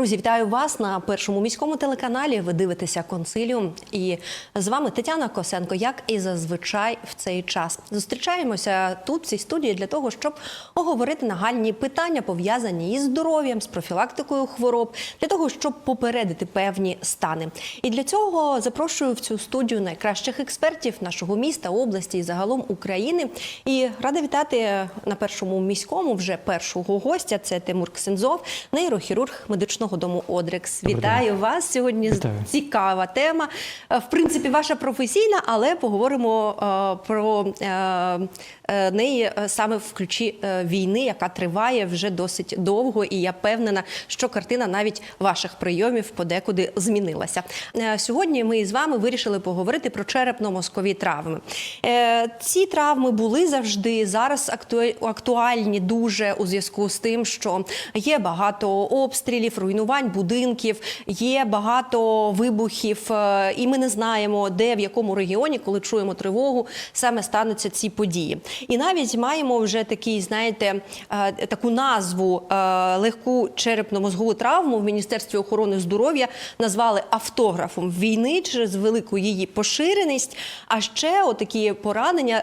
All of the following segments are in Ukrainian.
Друзі, вітаю вас на першому міському телеканалі. Ви дивитеся консиліум. І з вами Тетяна Косенко, як і зазвичай в цей час. Зустрічаємося тут, в цій студії, для того, щоб оговорити нагальні питання, пов'язані із здоров'ям, з профілактикою хвороб, для того, щоб попередити певні стани. І для цього запрошую в цю студію найкращих експертів нашого міста, області і загалом України. І рада вітати на першому міському вже першого гостя. Це Тимур Ксензов, нейрохірург медичного дому Одрекс. Вітаю вас сьогодні. Вітаю. Цікава тема. Е, В принципі, ваша професійна, але поговоримо е, про е, неї саме в ключі війни, яка триває вже досить довго. І я впевнена, що картина навіть ваших прийомів подекуди змінилася. Е, Сьогодні ми з вами вирішили поговорити про черепно-мозкові травми. Е, Ці травми були завжди зараз акту- актуальні дуже у зв'язку з тим, що є багато обстрілів, руйнувань будинків, є багато вибухів, е, і ми не знаємо, де в якому регіоні, коли чуємо тривогу, саме стануться ці події. І навіть маємо вже такий, знаєте, е, таку назву е, легку черепно-мозгову травму в Міністерстві охорони здоров'я назвали автографом війни через велику її поширеність. А ще отакі поранення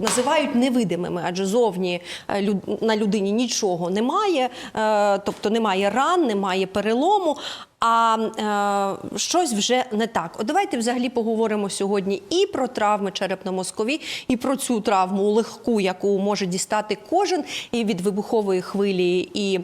називають невидимими, адже зовні на людині нічого немає, тобто немає ран, немає перелому. А е, щось вже не так. От давайте взагалі поговоримо сьогодні і про травми черепно-мозкові, і про цю травму легку, яку може дістати кожен і від вибухової хвилі, і е,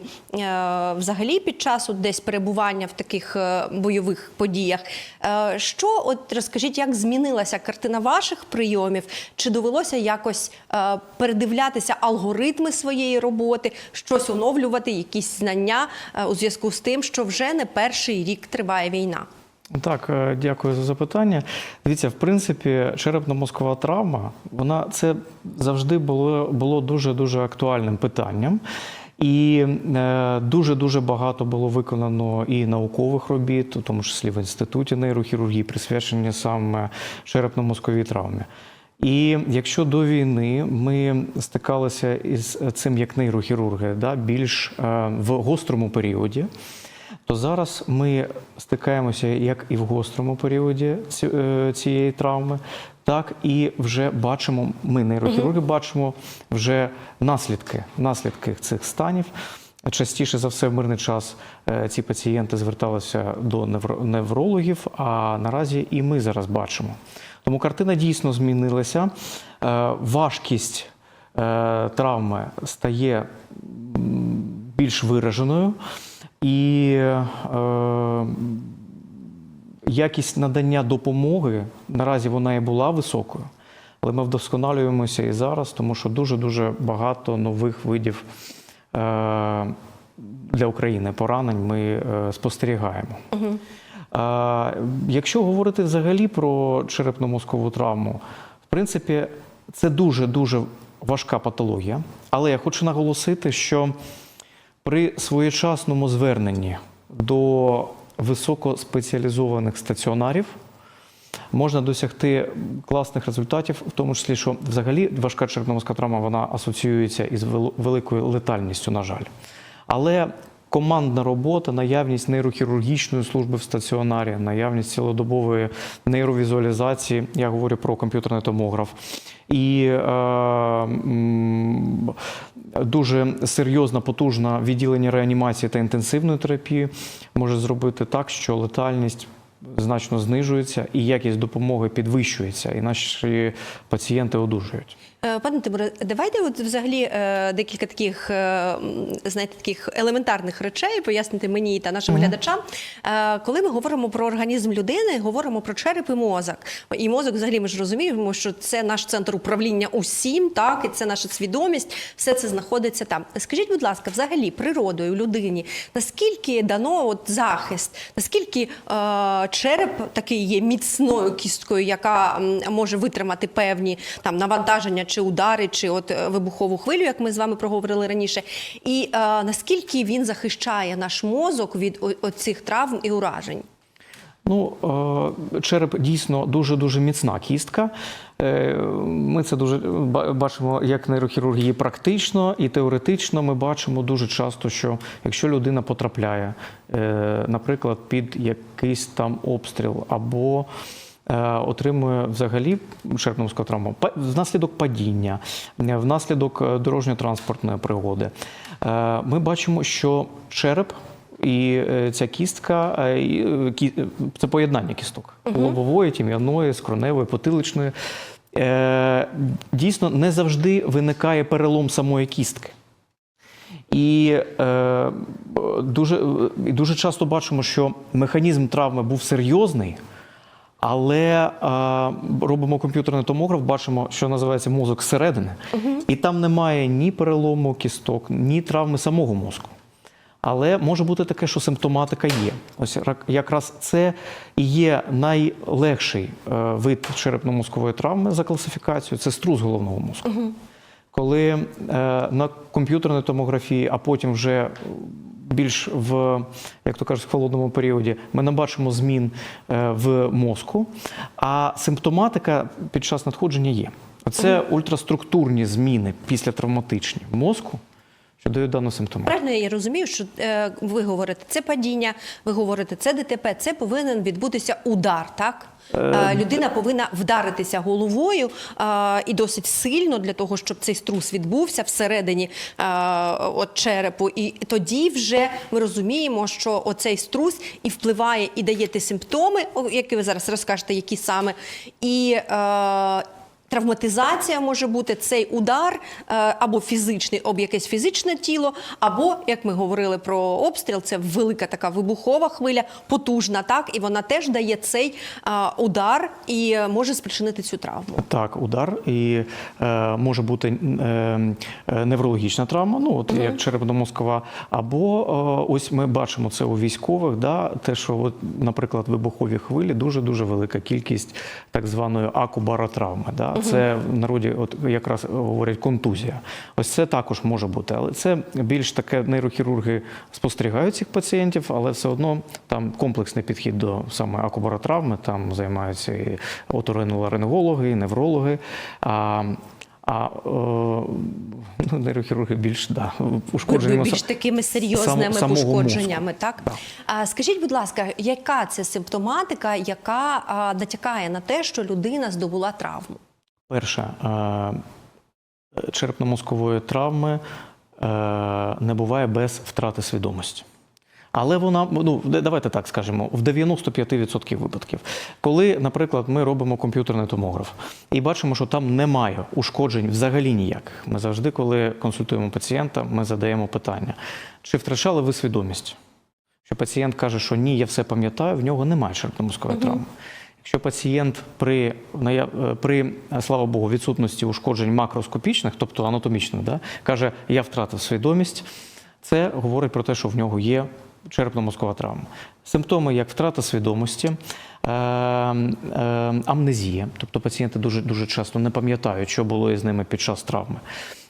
взагалі під час от десь перебування в таких е, бойових подіях. Е, що от розкажіть, як змінилася картина ваших прийомів? Чи довелося якось е, передивлятися алгоритми своєї роботи, щось оновлювати, якісь знання е, у зв'язку з тим, що вже не перший рік триває війна? Так, е, дякую за запитання. Дивіться, в принципі, черепно-мозкова травма, вона це завжди було, було дуже дуже актуальним питанням. І е, дуже дуже багато було виконано і наукових робіт, у тому числі в інституті нейрохірургії, присвячені саме черепно-мозковій травмі. І якщо до війни ми стикалися із цим як нейрохірурги, да, більш е, в гострому періоді, то зараз ми стикаємося як і в гострому періоді е, цієї травми, так і вже бачимо, ми, нейрохірурги, бачимо вже наслідки, наслідки цих станів. Частіше за все, в мирний час е, ці пацієнти зверталися до неврологів, а наразі і ми зараз бачимо. Тому картина дійсно змінилася. Е, Важкість травми стає більш вираженою, і е, якість надання допомоги наразі вона і була високою, але ми вдосконалюємося і зараз, тому що дуже дуже багато нових видів е, для України поранень ми е, спостерігаємо. Е, Якщо говорити взагалі про черепно-мозкову травму, в принципі, це дуже дуже важка патологія. Але я хочу наголосити, що при своєчасному зверненні до високоспеціалізованих стаціонарів можна досягти класних результатів, в тому числі, що взагалі важка черепно-мозкова травма вона асоціюється із великою летальністю, на жаль. Але командна робота, наявність нейрохірургічної служби в стаціонарі, наявність цілодобової нейровізуалізації, я говорю про комп'ютерний томограф, і е, дуже серйозна, потужна відділення реанімації та інтенсивної терапії може зробити так, що летальність значно знижується і якість допомоги підвищується, і наші пацієнти одужують. Е, Пане Тимуре, давайте от взагалі е, декілька таких, е, знаєте, таких елементарних речей пояснити мені та нашим глядачам. Е, Коли ми говоримо про організм людини, говоримо про череп і мозок. І мозок, взагалі, ми ж розуміємо, що це наш центр управління усім, так, і це наша свідомість, все це знаходиться там. Скажіть, будь ласка, взагалі природою людині, наскільки дано от захист, наскільки е, череп такий є міцною кісткою, яка може витримати певні там навантаження чи удари, чи от е, вибухову хвилю, як ми з вами проговорили раніше, і е, наскільки він захищає наш мозок від оцих травм і уражень? Ну, е, череп дійсно дуже-дуже міцна кістка. Е, Ми це дуже бачимо як нейрохірургії практично і теоретично. Ми бачимо дуже часто, що якщо людина потрапляє, наприклад, під якийсь там обстріл або отримує взагалі черепно-мозкову травму внаслідок падіння, е, внаслідок е, дорожньо-транспортної пригоди. Е, Ми бачимо, що череп і е, ця кістка е, е, е, це поєднання кісток лобової, тім'яної, скроневої, потиличної. Е, Дійсно, не завжди виникає перелом самої кістки. І е, дуже, і дуже часто бачимо, що механізм травми був серйозний, але е, робимо комп'ютерний томограф, бачимо, що називається мозок зсередини, і там немає ні перелому кісток, ні травми самого мозку. Але може бути таке, що симптоматика є. Ось якраз це і є найлегший е, вид черепно-мозкової травми за класифікацією це струс головного мозку. Коли е, на комп'ютерній томографії, а потім вже більш в, як то кажуть, в холодному періоді, ми не бачимо змін е, в мозку, а симптоматика під час надходження є. Це ультраструктурні зміни після травматичні в мозку, дають дану симптоматику. Правильно я розумію, що е, ви говорите, це падіння, ви говорите, це ДТП, це повинен відбутися удар, так? Е, людина повинна вдаритися головою е, і досить сильно для того, щоб цей струс відбувся всередині е, от черепу. І тоді вже ми розуміємо, що оцей струс і впливає і дає ті симптоми, які ви зараз розкажете, які саме. І е, Травматизація може бути цей удар е, або фізичний, об якесь фізичне тіло, або, як ми говорили про обстріл, це велика така вибухова хвиля, потужна, так, і вона теж дає цей удар і може спричинити цю травму. Так, удар і е, може бути е, е, неврологічна травма, ну от як черепно-мозкова, або е, ось ми бачимо це у військових, да, те, що, от, наприклад, вибухові хвилі дуже дуже велика кількість так званої акубаротравми. Да. Це в народі, от якраз говорять контузія. Ось це також може бути, але це більш таке нейрохірурги спостерігають цих пацієнтів, але все одно там комплексний підхід до саме акубаротравми. Там займаються і оториноларингологи, і неврологи. А, а е, ну, нейрохірурги більш да, Ви більш такими серйозними самого пошкодженнями, мозку. так? Так. А скажіть, будь ласка, яка це симптоматика, яка а, натякає на те, що людина здобула травму? Перше, е, черепно-мозкової травми е, не буває без втрати свідомості. Але вона, ну давайте так скажемо, в 95% випадків, коли, наприклад, ми робимо комп'ютерний томограф і бачимо, що там немає ушкоджень взагалі ніяких. Ми завжди, коли консультуємо пацієнта, ми задаємо питання: чи втрачали ви свідомість? Що пацієнт каже, що ні, я все пам'ятаю, в нього немає черепно-мозкової травми. Якщо пацієнт при, е, при, е, слава Богу, відсутності ушкоджень макроскопічних, тобто анатомічних, да, каже, я втратив свідомість, це говорить про те, що в нього є черепно-мозкова травма. Симптоми, як втрата свідомості, е, е, амнезія, тобто пацієнти дуже, дуже часто не пам'ятають, що було із ними під час травми.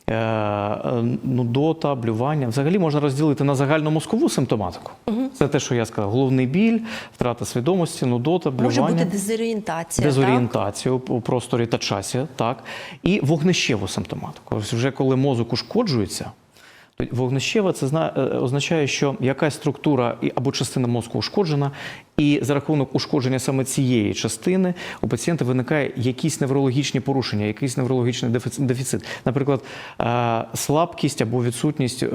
Е, е, Нудота, блювання. Взагалі можна розділити на загальномозкову симптоматику. Це те, що я сказав: головний біль, втрата свідомості, нудота, блювання. Може бути дезорієнтація. так? Дезорієнтацію у просторі та часі, так, і вогнищеву симптоматику. Ось вже коли мозок ушкоджується, вогнищева це зна- е, означає, що якась структура або частина мозку ушкоджена, і за рахунок ушкодження саме цієї частини у пацієнта виникає якісь неврологічні порушення, якийсь неврологічний дефіцит. Наприклад, е, слабкість або відсутність е,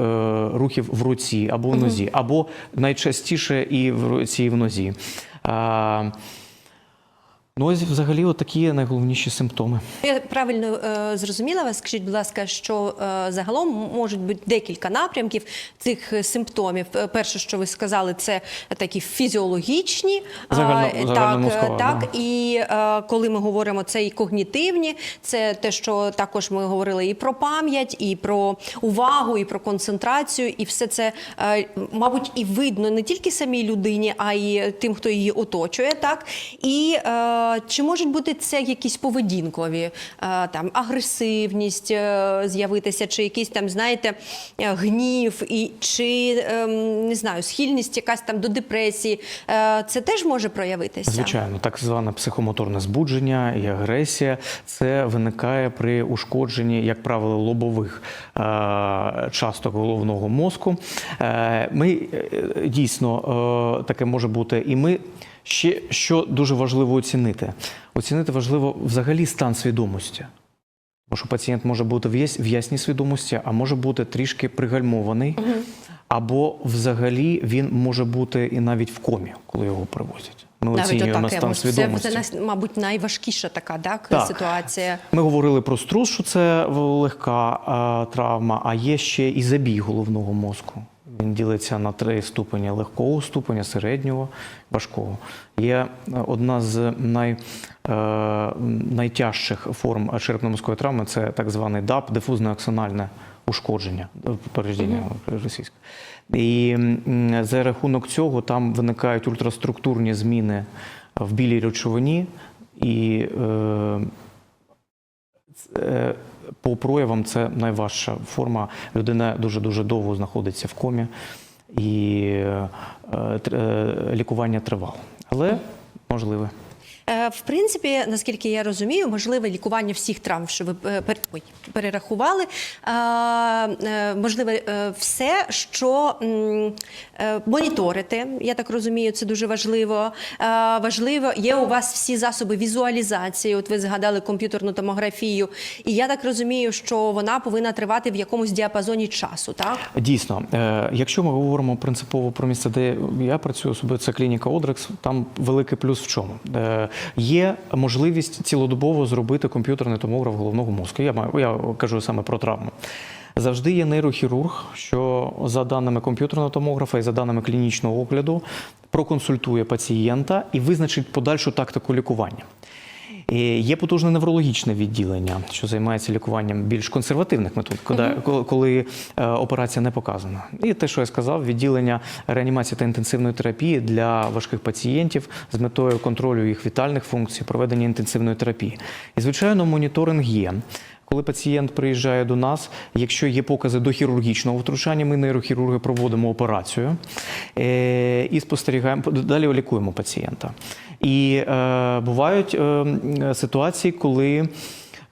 рухів в руці або в нозі, або найчастіше і в руці, і в нозі. Е, Ну, ось взагалі от такі найголовніші симптоми. Я правильно е, зрозуміла вас. Скажіть, будь ласка, що е, загалом можуть бути декілька напрямків цих е, симптомів. Е, Перше, що ви сказали, це такі фізіологічні, а, Загально- так, е, так да. і е, коли ми говоримо це і когнітивні, це те, що також ми говорили і про пам'ять, і про увагу, і про концентрацію, і все це, е, мабуть, і видно не тільки самій людині, а й тим, хто її оточує, так і. Е, Е, Чи можуть бути це якісь поведінкові, е, там агресивність е, з'явитися, чи якийсь там, знаєте, е, гнів, і чи ем, не знаю, схильність якась там до депресії? Це теж може проявитися? Звичайно, так зване психомоторне збудження і агресія це виникає при ушкодженні, як правило, лобових часток головного мозку. Ми дійсно таке може бути, і ми ще що дуже важливо оцінити. Оцінити важливо взагалі стан свідомості. Тому що пацієнт може бути в яс- в ясній свідомості, а може бути трішки пригальмований, або взагалі він може бути і навіть в комі, коли його привозять. Ми Навіть оцінюємо отаке, стан це, свідомості. це, нас- мабуть, найважкіша така так, Так. ситуація. Ми говорили про струс, що це легка е, травма, а є ще і забій головного мозку. Він ділиться на три ступені легкого ступеня, середнього, важкого. Є е, одна з най, е, найтяжчих форм черепно-мозкової травми це так званий ДАП, дифузне аксональне ушкодження, е, попередження російське. І за рахунок цього там виникають ультраструктурні зміни в білій речовині. І Е, По проявам це найважча форма. Людина дуже дуже довго знаходиться в комі, і е, е, лікування тривало, але можливе. Е, В принципі, наскільки я розумію, можливе лікування всіх травм, що ви е, ой, перерахували. Е, Можливе все, що моніторити. Я так розумію, це дуже важливо. Важливо, є у вас всі засоби візуалізації. От ви згадали комп'ютерну томографію, і я так розумію, що вона повинна тривати в якомусь діапазоні часу, так? Дійсно, якщо ми говоримо принципово про місце, де я працюю особливо, це клініка Одрекс, там великий плюс в чому? Є можливість цілодобово зробити комп'ютерний томограф головного мозку. Я маю я кажу саме про травму. Завжди є нейрохірург, що за даними комп'ютерного томографа і за даними клінічного огляду проконсультує пацієнта і визначить подальшу тактику лікування. І Є потужне неврологічне відділення, що займається лікуванням більш консервативних метод, коли, коли е, операція не показана. І те, що я сказав, відділення реанімації та інтенсивної терапії для важких пацієнтів з метою контролю їх вітальних функцій, проведення інтенсивної терапії. І звичайно, моніторинг є. Коли пацієнт приїжджає до нас, якщо є покази до хірургічного втручання, ми нейрохірурги проводимо операцію е, і спостерігаємо далі лікуємо пацієнта. І е, бувають е, ситуації, коли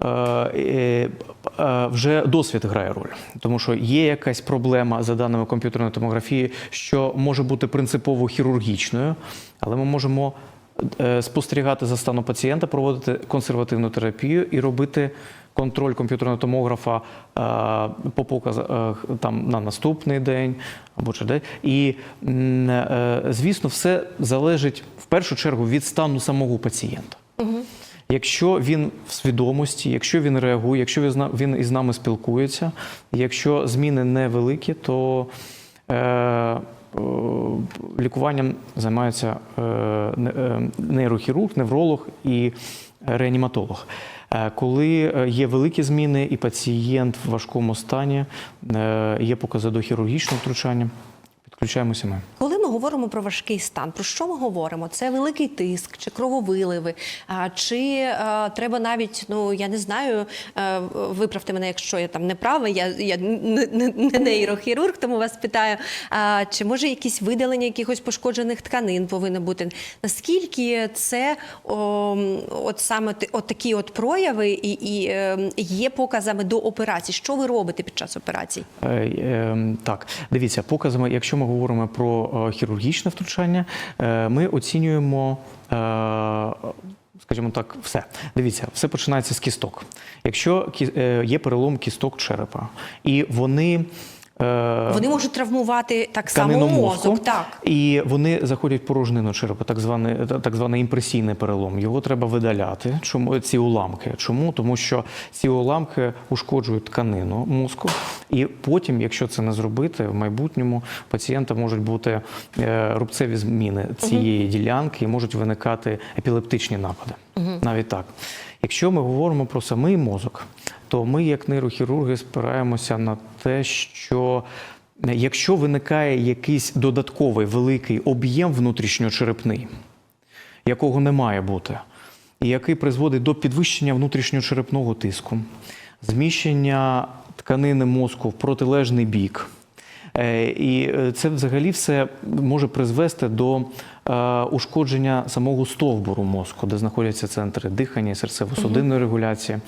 е, е, вже досвід грає роль, тому що є якась проблема за даними комп'ютерної томографії, що може бути принципово хірургічною, але ми можемо спостерігати за станом пацієнта, проводити консервативну терапію і робити контроль комп'ютерного томографа е, по показах е, там на наступний день або через день. І е, звісно, все залежить в першу чергу від стану самого пацієнта. Якщо він в свідомості, якщо він реагує, якщо він із нами спілкується, якщо зміни невеликі, то е, е, лікуванням займаються е, е, нейрохірург, невролог і реаніматолог. Е, Коли е, є великі зміни і пацієнт в важкому стані, е, є покази до хірургічного втручання, підключаємося ми. Говоримо про важкий стан, про що ми говоримо? Це великий тиск чи крововиливи? Чи е, треба навіть, ну я не знаю, е, виправте мене, якщо я там не права, я, я не, не, не нейрохірург, тому вас питаю. А, чи може якісь видалення якихось пошкоджених тканин повинно бути? Наскільки це о, от саме от такі от прояви і, і е, є показами до операції? Що ви робите під час операцій? Е, е, Так, дивіться, показами, якщо ми говоримо про хірургічне втручання, е, ми оцінюємо. е, Скажімо так, все. Дивіться, все починається з кісток. Якщо е, є перелом кісток черепа, і вони. Е, Вони можуть травмувати так само мозок, так. і вони заходять в порожнину черепа, так званий, так званий імпресійний перелом. Його треба видаляти. Чому ці уламки? Чому? Тому що ці уламки ушкоджують тканину мозку, і потім, якщо це не зробити, в майбутньому пацієнта можуть бути е, рубцеві зміни цієї ділянки і можуть виникати епілептичні напади. Навіть так. Якщо ми говоримо про самий мозок, то ми, як нейрохірурги, спираємося на те, що якщо виникає якийсь додатковий великий об'єм внутрішньочерепний, якого не має бути, і який призводить до підвищення внутрішньочерепного тиску, зміщення тканини мозку в протилежний бік. Е, І е, це взагалі все може призвести до е, ушкодження самого стовбуру мозку, де знаходяться центри дихання, і серцево-судинної регуляції.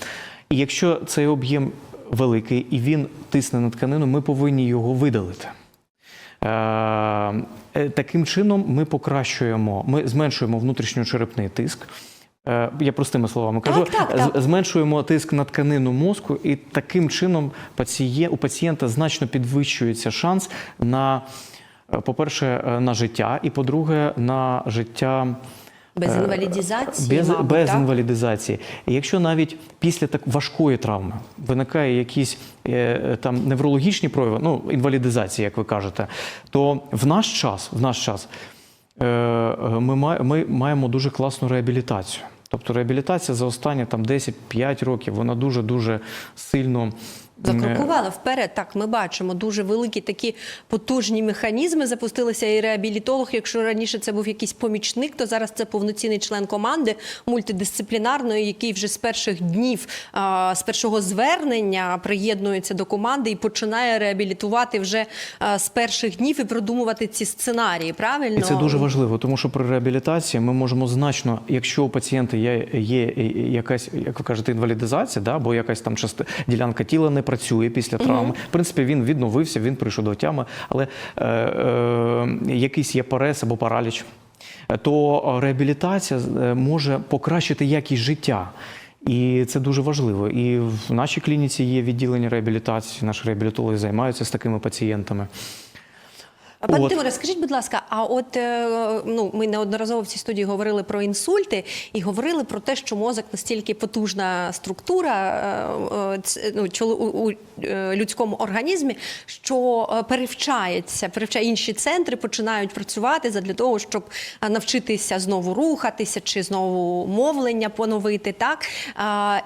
І якщо цей об'єм великий і він тисне на тканину, ми повинні його видалити. Е, е, Таким чином ми покращуємо, ми зменшуємо внутрішньочерепний тиск. Е, Я простими словами кажу, так, так. з- зменшуємо тиск на тканину мозку, і таким чином у пацієнта значно підвищується шанс на, е, по-перше, е, на життя, і по-друге, на життя. Без е, інвалідізації, без, мабуть, без так? інвалідизації. Якщо навіть після так важкої травми виникає якісь е, там неврологічні прояви, ну інвалідизація, як ви кажете, то в наш час, в наш час е, е, ми, має- ми маємо дуже класну реабілітацію. Тобто реабілітація за останні там 10-5 років вона дуже дуже сильно Закрокувала вперед. Так, ми бачимо дуже великі такі потужні механізми. Запустилися і реабілітолог. Якщо раніше це був якийсь помічник, то зараз це повноцінний член команди мультидисциплінарної, який вже з перших днів, з першого звернення приєднується до команди і починає реабілітувати вже з перших днів і продумувати ці сценарії. Правильно І це дуже важливо, тому що при реабілітації ми можемо значно, якщо у пацієнта є, є якась, як ви кажете, інвалідизація, да, або якась там части, ділянка тіла не працює після травми. В принципі, він відновився, він прийшов до тями, але е, е, якийсь є парес або параліч, то реабілітація е, може покращити якість життя. І це дуже важливо. І в нашій клініці є відділення реабілітації. Наші реабілітологи займаються з такими пацієнтами. А, Пане Тимуре, скажіть, будь ласка, а от е, ну ми неодноразово в цій студії говорили про інсульти і говорили про те, що мозок настільки потужна структура е, е, ну, у, людському організмі, що перевчається, перевчає інші центри, починають працювати задля того, щоб навчитися знову рухатися чи знову мовлення поновити. Так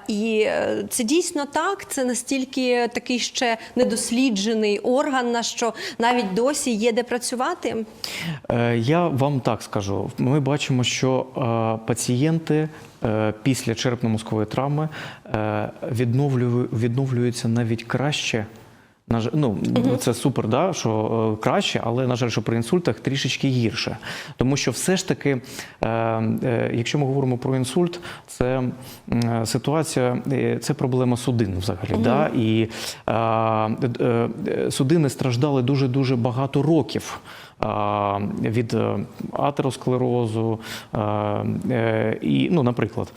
і це дійсно так. Це настільки такий ще недосліджений орган, на що навіть досі є де працювати. Е, Я вам так скажу. Ми бачимо, що е, пацієнти е, після черепно-мозкової травми відновлюються навіть краще. На жаль, ну це супер, да, що е, краще, але на жаль, що при інсультах трішечки гірше. Тому що все ж таки, е, е, якщо ми говоримо про інсульт, це е, ситуація, е, це проблема судин взагалі. Да? І е, е, судини страждали дуже дуже багато років. Від е, атеросклерозу е, і, ну, наприклад.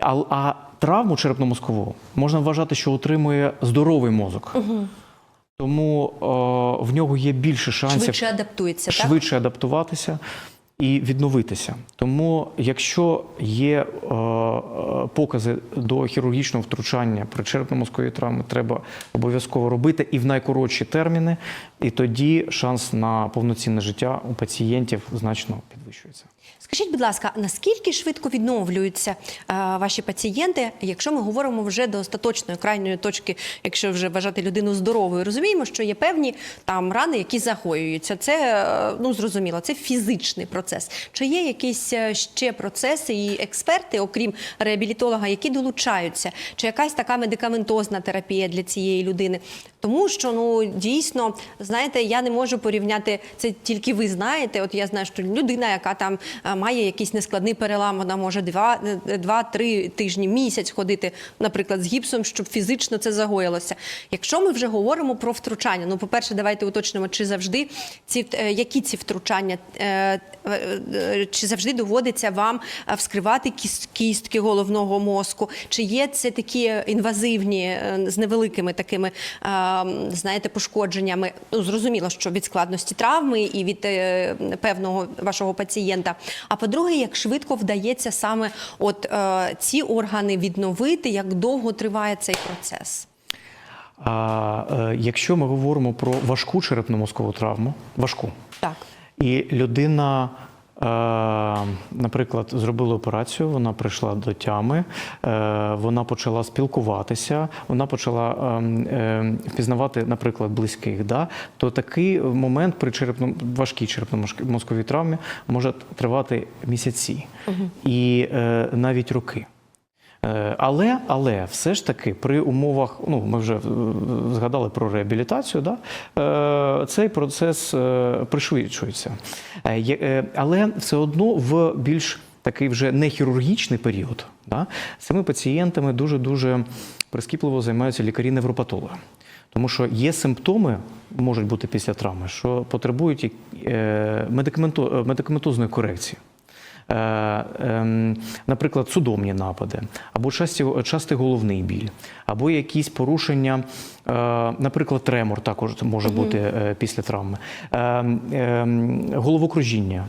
А, а травму черепно-мозкову можна вважати, що отримує здоровий мозок. Тому е, в нього є більше шансів Швидше адаптується, так? швидше адаптуватися і відновитися. Тому, якщо є е, е, покази до хірургічного втручання при черепно-мозковій травмі, треба обов'язково робити і в найкоротші терміни, і тоді шанс на повноцінне життя у пацієнтів значно підвищується. Скажіть, будь ласка, наскільки швидко відновлюються е, ваші пацієнти, якщо ми говоримо вже до остаточної крайньої точки, якщо вже вважати людину здоровою, розуміємо, що є певні там рани, які загоюються. Це е, ну зрозуміло, це фізичний процес. Чи є якісь е, ще процеси і експерти, окрім реабілітолога, які долучаються, чи якась така медикаментозна терапія для цієї людини? Тому що ну дійсно знаєте, я не можу порівняти це тільки ви знаєте. От я знаю, що людина, яка там має якийсь нескладний перелам, вона може два, е, два-три тижні, місяць ходити, наприклад, з гіпсом, щоб фізично це загоїлося. Якщо ми вже говоримо про втручання, ну по-перше, давайте уточнимо, чи завжди ці е, які ці втручання, е, е, чи завжди доводиться вам вскривати кіс- кістки головного мозку, чи є це такі інвазивні з невеликими такими знаєте пошкодженнями? Ну зрозуміло, що від складності травми і від певного вашого пацієнта. А по-друге, як швидко вдається саме от е, ці органи відновити, як довго триває цей процес? А е, якщо ми говоримо про важку черепно-мозкову травму, важку, Так. І людина, наприклад, зробила операцію, вона прийшла до тями, е, вона почала спілкуватися, вона почала е, е, впізнавати, наприклад, близьких. Да? То такий момент при черепно, важкій черепно-мозковій травмі може тривати місяці і е, навіть роки. Е, Але, але все ж таки при умовах, ну ми вже е, згадали про реабілітацію, да? е, цей процес пришвидшується. Але все одно в більш такий вже не хірургічний період, да? цими пацієнтами дуже-дуже прискіпливо займаються лікарі-невропатологи. Тому що є симптоми, можуть бути після травми, що потребують медикаменто- медикаментозної корекції. Е, ем, наприклад, судомні напади, або часті, частий головний біль, або якісь порушення, е, наприклад, тремор також може бути е, після травми, Е, ем, головокружіння,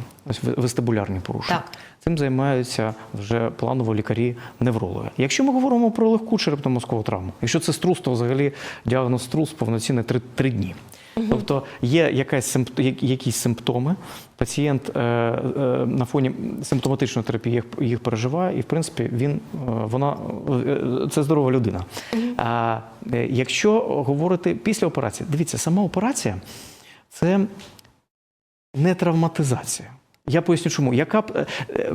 вестибулярні порушення. Так. Цим займаються вже планово лікарі-неврологи. Якщо ми говоримо про легку черепно-мозкову травму, якщо це струс, то взагалі діагноз струс повноцінний 3, 3 дні. Тобто є якась якісь симптоми, пацієнт е, е, на фоні симптоматичної терапії їх, переживає, і в принципі він е, вона це здорова людина. А якщо говорити після операції, дивіться, сама операція це не травматизація. Я поясню, чому. Яка е,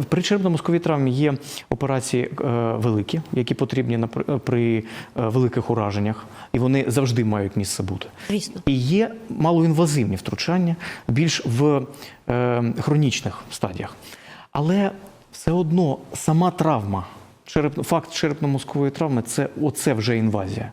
при черепно-мозковій травмі є операції е, великі, які потрібні на при- е, великих ураженнях, і вони завжди мають місце бути. Звісно. І є малоінвазивні втручання більш в хронічних стадіях. Але все одно сама травма, череп, факт черепно-мозкової травми це оце вже інвазія.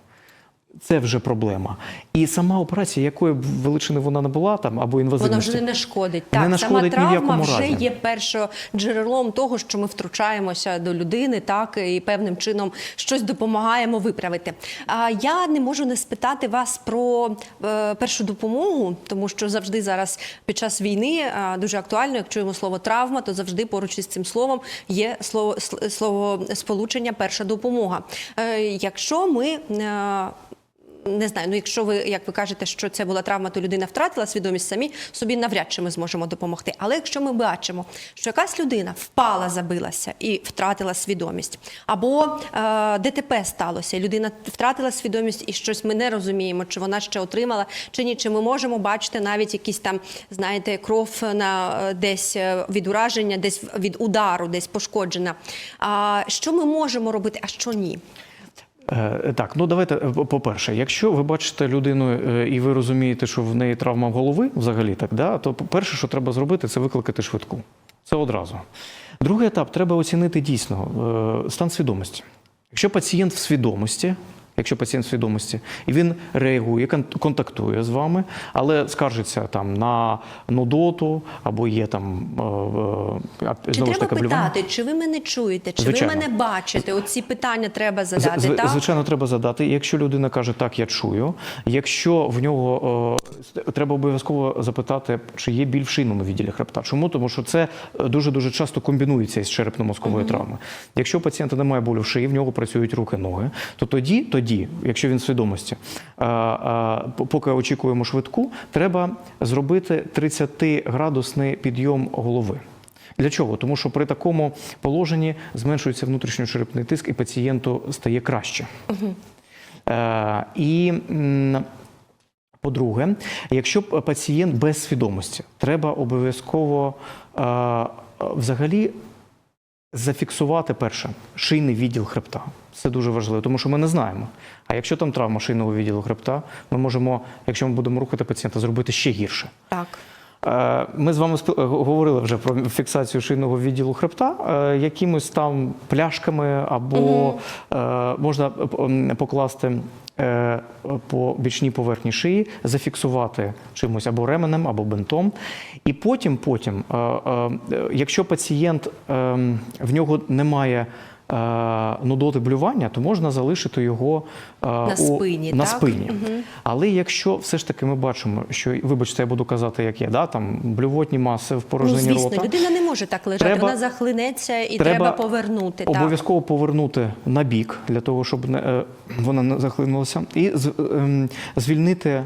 Це вже проблема. І сама операція, якої б величини вона не була там або Вона інвазивності, вже не нашкодить. Не Так, нашкодить сама в травма якому вже разі. є першоджерелом того, що ми втручаємося до людини, так і певним чином щось допомагаємо виправити. А я не можу не спитати вас про е, першу допомогу, тому що завжди зараз під час війни е, дуже актуально, як чуємо слово травма, то завжди поруч із цим словом є слово слово сполучення перша допомога. Е, якщо ми е, не знаю, ну якщо ви, як ви кажете, що це була травма, то людина втратила свідомість самі, собі навряд чи ми зможемо допомогти. Але якщо ми бачимо, що якась людина впала, забилася і втратила свідомість, або е, ДТП сталося, людина втратила свідомість і щось ми не розуміємо, чи вона ще отримала, чи ні, чи ми можемо бачити навіть якісь там, знаєте, кров на е, десь е, від ураження, десь від удару, десь пошкоджена. А що ми можемо робити, а що ні? Е, Так, ну давайте, е, по-перше, якщо ви бачите людину е, і ви розумієте, що в неї травма голови, взагалі так, да, то перше, що треба зробити, це викликати швидку. Це одразу. Другий етап треба оцінити дійсно стан свідомості. Якщо пацієнт в свідомості, якщо пацієнт в свідомості, і він реагує, контактує з вами, але скаржиться там на нудоту або є там е, Чи знову ж треба таки блювання. питати, чи ви мене чуєте, чи Звичайно. ви мене бачите? Оці питання треба задати. з- так? Звичайно, треба задати. Якщо людина каже, так, я чую. Якщо в нього е, треба обов'язково запитати, чи є біль в шийному відділі хребта. Чому? Тому що це дуже дуже часто комбінується із черепно-мозковою травмою. Якщо у пацієнта немає болю в шиї, в нього працюють руки, ноги, то тоді, тоді, якщо він в свідомості, поки очікуємо швидку, треба зробити 30-градусний підйом голови. Для чого? Тому що при такому положенні зменшується внутрішньочерепний тиск і пацієнту стає краще. Е, і по-друге, якщо пацієнт без свідомості, треба обов'язково е, е, взагалі зафіксувати перше шийний відділ хребта. Це дуже важливо, тому що ми не знаємо. А якщо там травма шийного відділу хребта, ми можемо, якщо ми будемо рухати пацієнта, зробити ще гірше. Так. Е, Ми з вами е, говорили вже про фіксацію шийного відділу хребта е, якимось там пляшками, або е, можна покласти по бічній поверхні шиї, зафіксувати чимось або ременем, або бинтом. І потім, потім, якщо пацієнт е, в нього немає. Е, Нудоти блювання, то можна залишити його е, На у- спині, на так? спині. Але якщо все ж таки ми бачимо, що вибачте, я буду казати, як є, да, там блювотні маси в Ну, звісно, рота. людина не може так лежати, Треба- вона захлинеться і треба, повернути. Так. Обов'язково повернути на бік для того, щоб не, е, вона не захлинулася, і з- ем, звільнити е,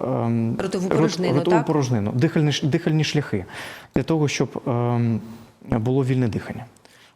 ем, Ротову порожнину, ротову так? порожнину, дихальні, дихальні шляхи для того, щоб ем, було вільне дихання.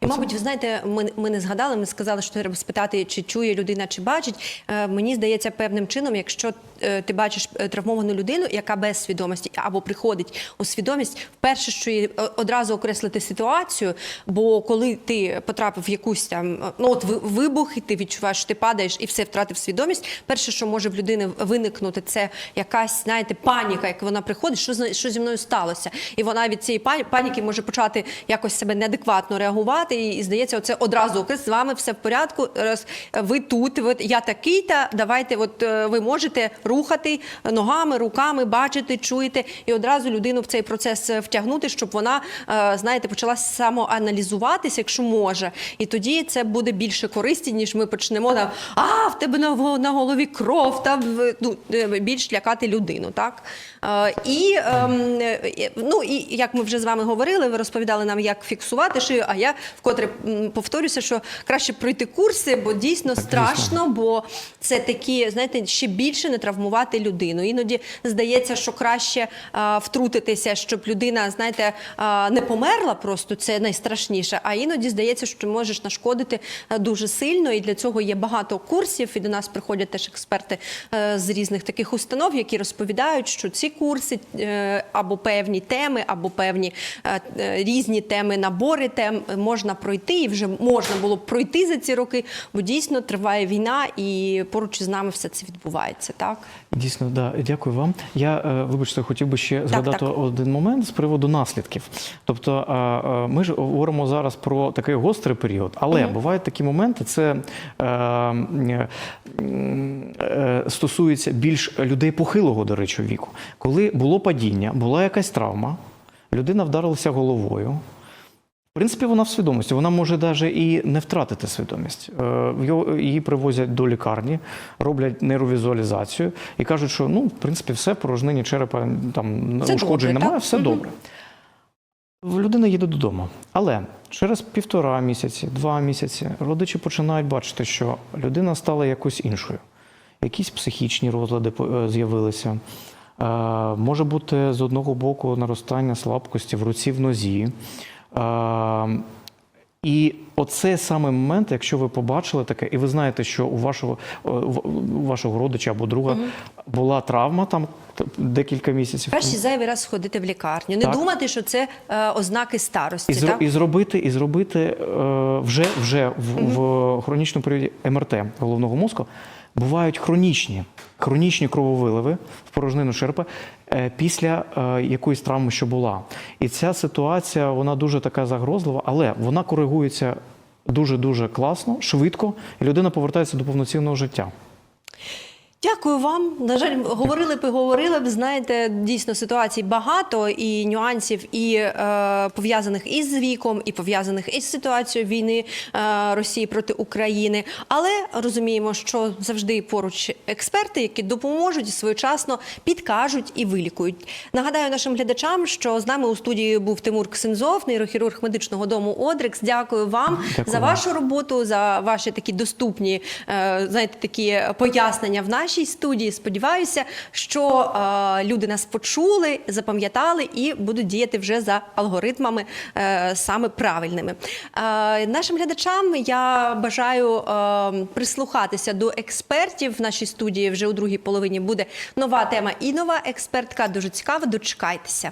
Мабуть, ви знаєте, ми, ми не згадали, ми сказали, що треба спитати, чи чує людина, чи бачить. Е, мені здається, певним чином, якщо е, ти бачиш е, травмовану людину, яка без свідомості або приходить у свідомість, вперше, що їй е, одразу окреслити ситуацію. Бо коли ти потрапив в якусь там е, ну от вибух, і ти відчуваєш, що ти падаєш і все втратив свідомість. Перше, що може в людини виникнути, це якась, знаєте, паніка, як вона приходить, що що зі мною сталося, і вона від цієї пані- паніки може почати якось себе неадекватно реагувати. І, і здається, оце одразу з вами все в порядку. Раз ви тут, ви я такий, та давайте, от е, ви можете рухати ногами, руками, бачити, чуєте, і одразу людину в цей процес е, втягнути, щоб вона, е, знаєте, почала самоаналізуватися, якщо може. І тоді це буде більше користі, ніж ми почнемо там, а в тебе на, голові кров, там ну, е, більш лякати людину. Так? Е, І, ем, е, ну, і як ми вже з вами говорили, ви розповідали нам, як фіксувати шию, а я вкотре повторюся, що краще пройти курси, бо дійсно страшно, бо це такі, знаєте, ще більше не травмувати людину. Іноді здається, що краще а, втрутитися, щоб людина, знаєте, а, не померла просто, це найстрашніше. А іноді здається, що можеш нашкодити дуже сильно, і для цього є багато курсів. І до нас приходять теж експерти е, з різних таких установ, які розповідають, що ці курси е, або певні теми, або певні е, е, різні теми, набори тем можна пройти, і вже можна було б пройти за ці роки, бо дійсно триває війна, і поруч із нами все це відбувається. Так Дійсно, да, дякую вам. Я, е, вибачте, хотів би ще згадати так. один момент з приводу наслідків. Тобто, ми ж говоримо зараз про такий гострий період, але бувають такі моменти, це е, е, е, стосується більш людей похилого, до речі, віку. Коли було падіння, була якась травма, людина вдарилася головою. В принципі, вона в свідомості. Вона може навіть і не втратити свідомість. Е, Її привозять до лікарні, роблять нейровізуалізацію і кажуть, що ну, в принципі, все, порожнині черепа там Це ушкоджень добре, немає, так? все Мгм. добре. Людина їде додому. Але через півтора місяці, два місяці родичі починають бачити, що людина стала якось іншою. Якісь психічні розлади е, з'явилися. Е, Може бути з одного боку наростання слабкості в руці в нозі. І оце саме момент, якщо ви побачили таке, і ви знаєте, що у вашого, е, у вашого родича або друга була травма там декілька місяців. перший зайвий раз сходити в лікарню, не Так. думати, що це е, ознаки старості. І, зро- так? і зробити, і зробити е, вже, вже в, в хронічному періоді МРТ головного мозку бувають хронічні, хронічні крововиливи в порожнину черепа е, після е, якоїсь травми, що була. І ця ситуація вона дуже така загрозлива, але вона коригується дуже дуже класно, швидко, і людина повертається до повноцінного життя. Дякую вам. На жаль, говорили б і говорили б. Знаєте, дійсно ситуацій багато і нюансів, і е, пов'язаних із віком, і пов'язаних із ситуацією війни е, Росії проти України. Але розуміємо, що завжди поруч експерти, які допоможуть своєчасно підкажуть і вилікують. Нагадаю нашим глядачам, що з нами у студії був Тимур Ксензов, нейрохірург медичного дому Одрекс. Дякую вам Дякую за вашу роботу, за ваші такі доступні, е, знаєте, такі пояснення в нашій студії. Сподіваюся, що е, люди нас почули, запам'ятали і будуть діяти вже за алгоритмами е, саме правильними. Е, Нашим глядачам я бажаю е, прислухатися до експертів. В нашій студії вже у другій половині буде нова тема і нова експертка. Дуже цікаво. Дочекайтеся.